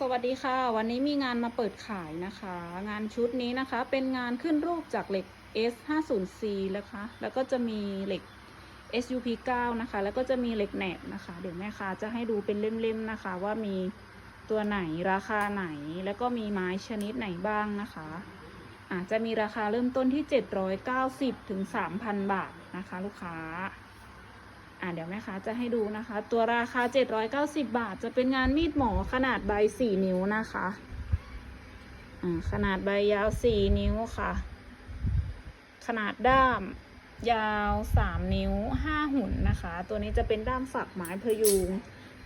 สวัสดีค่ะ วันนี้มีงานมาเปิดขายนะคะ งานชุดนี้นะคะเป็นงานขึ้นรูปจากเหล็ก S50C นะคะ แล้วก็จะมีเหล็ก SUP9 นะคะ แล้วก็จะมีเหล็กแหนบนะคะ เดี๋ยวแม่ค้าจะให้ดูเป็นเล่มๆนะคะ ว่ามีตัวไหนราคาไหน แล้วก็มีไม้ชนิดไหนบ้างนะคะ อาจจะมีราคาเริ่มต้นที่ 790ถึง3,000 บาทนะคะ ลูกค้า อ่าเดี๋ยวแม่ค้าจะให้ดูนะคะ ตัวราคา 790 บาท จะเป็นงานมีดหมอขนาดใบ 4 นิ้วนะคะอ่าขนาดใบยาว 4 นิ้วค่ะ ขนาดด้าม ยาว 3 นิ้ว 5 หุ่นนะคะ ตัวนี้จะเป็นด้ามฝักไม้พยุง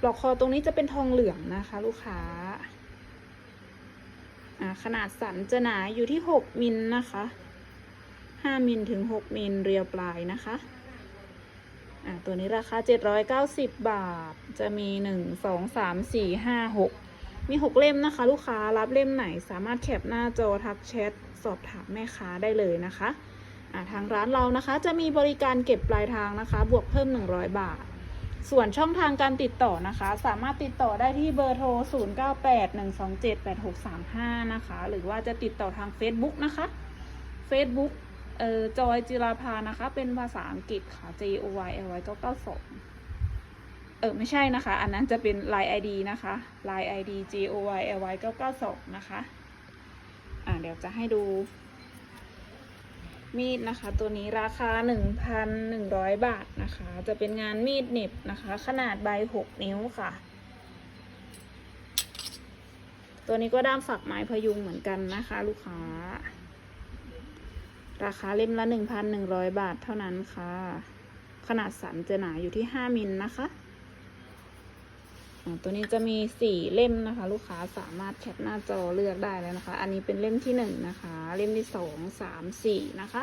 ปลอกคอตรงนี้จะเป็นทองเหลืองนะคะ ลูกค้าขนาดสันจะหนาอยู่ที่ 6 มิลนะคะ 5 มิลถึง 6 มิลเรียวปลายนะคะ อะตัวนี้ราคา 790 บาท จะมี 1 2 3 4 5 6 มี 6 เล่มนะคะ ลูกค้ารับเล่มไหนสามารถแคปหน้าจอทักแชทสอบถามแม่ค้าได้เลยนะคะอะทางร้านเรานะคะจะมีบริการเก็บปลายทางนะคะ บวกเพิ่ม 100 บาท ส่วนช่องทางการติดต่อนะคะ สามารถติดต่อได้ที่เบอร์โทร 0981278635 นะคะ หรือว่าจะติดต่อทาง Facebook นะคะ Facebook เออจอยจิราภานะคะ เป็นภาษาอังกฤษค่ะ J O Y L Y 992เออไม่ใช่นะคะ อันนั้นจะเป็น Line ID นะคะ Line ID J O Y L Y 992นะคะอ่าเดี๋ยวจะให้ดู มีดนะคะ ตัวนี้ราคา 1,100 บาทนะคะ จะเป็นงานมีดเหน็บนะคะ ขนาดใบ 6 นิ้วค่ะ ตัวนี้ก็ด้ามฝักไม้พยุงเหมือนกันนะคะ ลูกค้า ราคาเล่มละ 1,100 บาทเท่านั้นค่ะ ขนาดสันจะหนาอยู่ที่ 5 มิลนะคะ ตัวนี้จะมี 4 เล่มนะคะ ลูกค้าสามารถแคปหน้าจอเลือกได้แล้วนะคะ อันนี้เป็นเล่มที่ 1 นะคะ เล่มที่ 2 3 4 นะคะ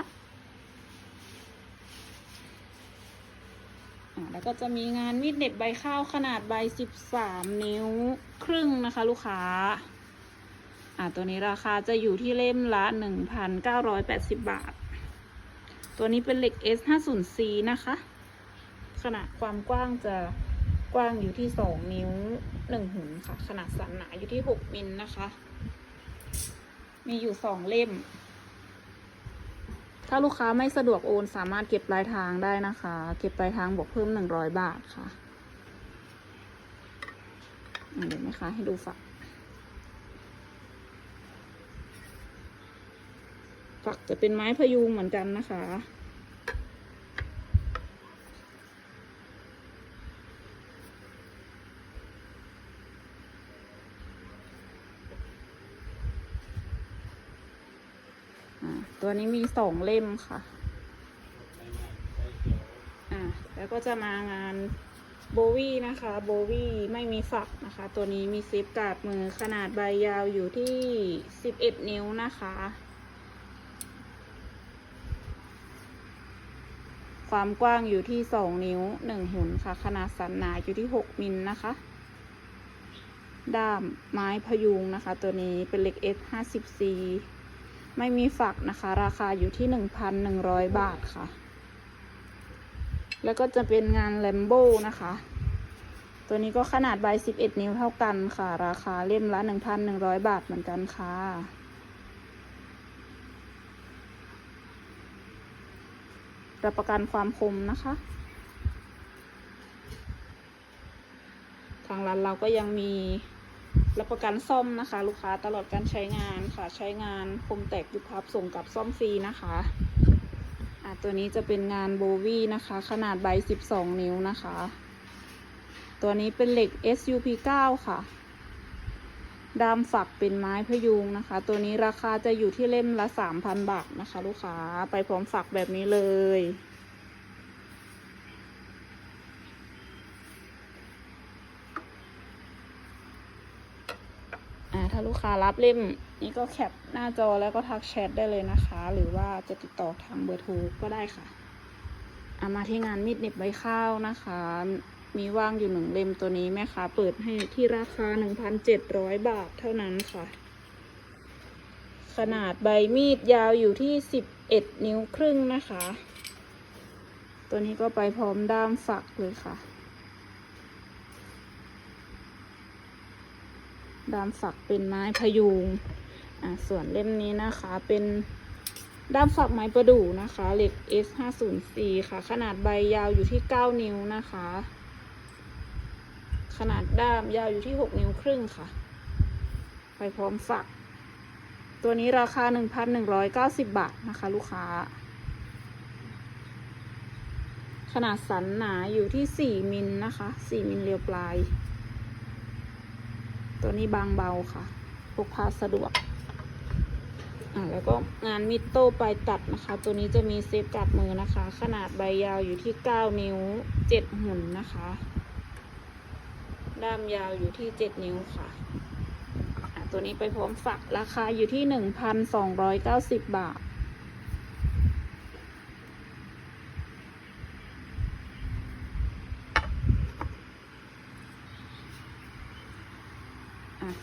แล้วก็จะมีงานมีดเหน็บใบข้าวขนาดใบ 13 นิ้วครึ่งนะคะ ลูกค้า อ่าตัวนี้ราคาจะอยู่ที่เล่มละ1,980บาท ตัวนี้เป็นเหล็ก S50C นะคะ ขนาดความกว้างจะกว้างอยู่ที่2นิ้ว1หุ่นค่ะ ขนาดสันหนาอยู่ที่6มิลนะคะ มีอยู่2เล่ม ถ้าลูกค้าไม่สะดวกโอนสามารถเก็บปลายทางได้นะคะ เก็บปลายทางบวกเพิ่ม100บาทค่ะเดี๋ยวไหมคะให้ดูฝัก ฝักจะเป็นไม้พยุงเหมือนกันนะคะ ตัวนี้มีสองเล่มค่ะ อ่าแล้วก็จะมางานโบวี่นะคะโบวี่ไม่มีฝักนะคะ ตัวนี้มีซิปกาดมือขนาดใบยาวอยู่ที่ 11 นิ้วนะคะ ความกว้างอยู่ที่2นิ้ว1หุ่นค่ะ ขนาดสันหนาอยู่ที่6มิลนะคะ ด้ามไม้พยุงนะคะ ตัวนี้เป็นเหล็ก S50C ไม่มีฝักนะคะ ราคาอยู่ที่1,100บาทค่ะ แล้วก็จะเป็นงานแลมโบนะคะ ตัวนี้ก็ขนาดใบ11นิ้วเท่ากันค่ะ ราคาเล่มละ1,100บาทเหมือนกันค่ะ รับประกันความคมนะคะ ทางร้านเราก็ยังมีรับประกันซ่อมนะคะ ลูกค้าตลอดการใช้งานค่ะ ใช้งานคมแตกยุบพับส่งกลับซ่อมฟรีนะคะอะตัวนี้จะเป็นงานโบวี่นะคะ ขนาดใบ 12 นิ้วนะคะ ตัวนี้เป็นเหล็ก SUP9 ค่ะ ดามฝักเป็นไม้พยุงนะคะ ตัวนี้ราคาจะอยู่ที่เล่มละ3,000บาทนะคะ ลูกค้าไปพร้อมฝักแบบนี้เลยอ่าถ้าลูกค้ารับเล่มนี้ก็แคปหน้าจอแล้วก็ทักแชทได้เลยนะคะ หรือว่าจะติดต่อทางเบอร์โทรก็ได้ค่ะ เอามาที่งานมีดเหน็บใบข้าวนะคะ มีว่างอยู่หนึ่งเล่มตัวนี้แม่ค้าเปิดให้ที่ราคา1,700บาทเท่านั้นค่ะ ขนาดใบมีดยาวอยู่ที่11นิ้วครึ่งนะคะ ตัวนี้ก็ไปพร้อมด้ามฝักเลยค่ะ ด้ามฝักเป็นไม้พยุงอะส่วนเล่มนี้นะคะเป็นด้ามฝักไม้ประดู่นะคะ เหล็ก S 5 0 4 ค่ะ ขนาดใบยาวอยู่ที่ 9 นิ้วนะคะ ขนาดด้ามยาวอยู่ที่ 6 นิ้วครึ่งค่ะ ไปพร้อมฝัก ตัวนี้ราคา 1,190 บาทนะคะ ลูกค้า ขนาดสันหนาอยู่ที่ 4 มิลนะคะ 4 มิลเรียวปลาย ตัวนี้บางเบาค่ะพกพาสะดวก อ่าแล้วก็งานมิดโต้ปลายตัดนะคะ ตัวนี้จะมีเซฟกัดมือนะคะ ขนาดใบยาวอยู่ที่ 9 นิ้ว 7 หุ่นนะคะ ด้ามยาวอยู่ที่เจ็ดนิ้วค่ะ ตัวนี้ไปพร้อมฝักราคาอยู่ที่หนึ่งพันสองร้อยเก้าสิบบาท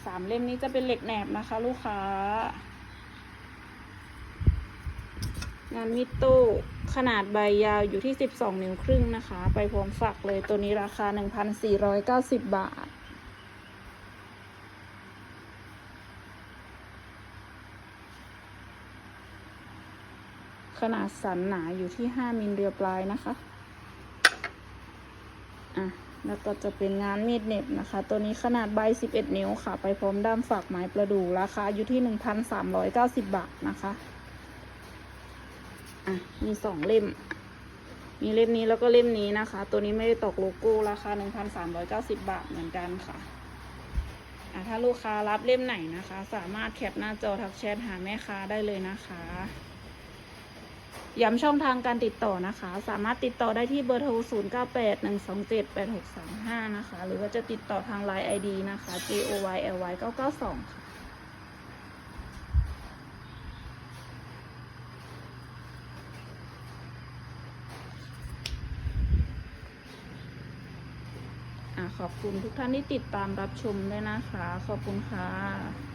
สามเล่มนี้จะเป็นเหล็กแหนบนะคะ ลูกค้า งานมิดโต้ขนาดใบยาวอยู่ที่ 12 นิ้วครึ่งนะคะ ไปพร้อมฝักเลยตัวนี้ราคา 1,490 บาท ขนาดสันหนาอยู่ที่ 5 มิลเรียปลายนะคะ อะ แล้วก็จะเป็นงานมีดเน็บนะคะ ตัวนี้ขนาดใบ 11 นิ้วค่ะ ไปพร้อมด้ามฝักไม้ประดู่ราคาอยู่ที่ 1,390 บาทนะคะ อะมีสองเล่ม มีเล่มนี้แล้วก็เล่มนี้นะคะ ตัวนี้ไม่ได้ตกโลโก้ราคา1,390บาทเหมือนกันค่ะอะถ้าลูกค้ารับเล่มไหนนะคะ สามารถแคปหน้าจอทักแชทหาแม่ค้าได้เลยนะคะย้ำช่องทางการติดต่อนะคะ สามารถติดต่อได้ที่เบอร์โทร 0 9 8 1 2 7 8 6 3 5 นะคะ หรือว่าจะติดต่อทาง Line ID นะคะ J O Y L Y 992ค่ะอะ ขอบคุณทุกท่านที่ติดตามรับชมด้วยนะคะ ขอบคุณค่ะ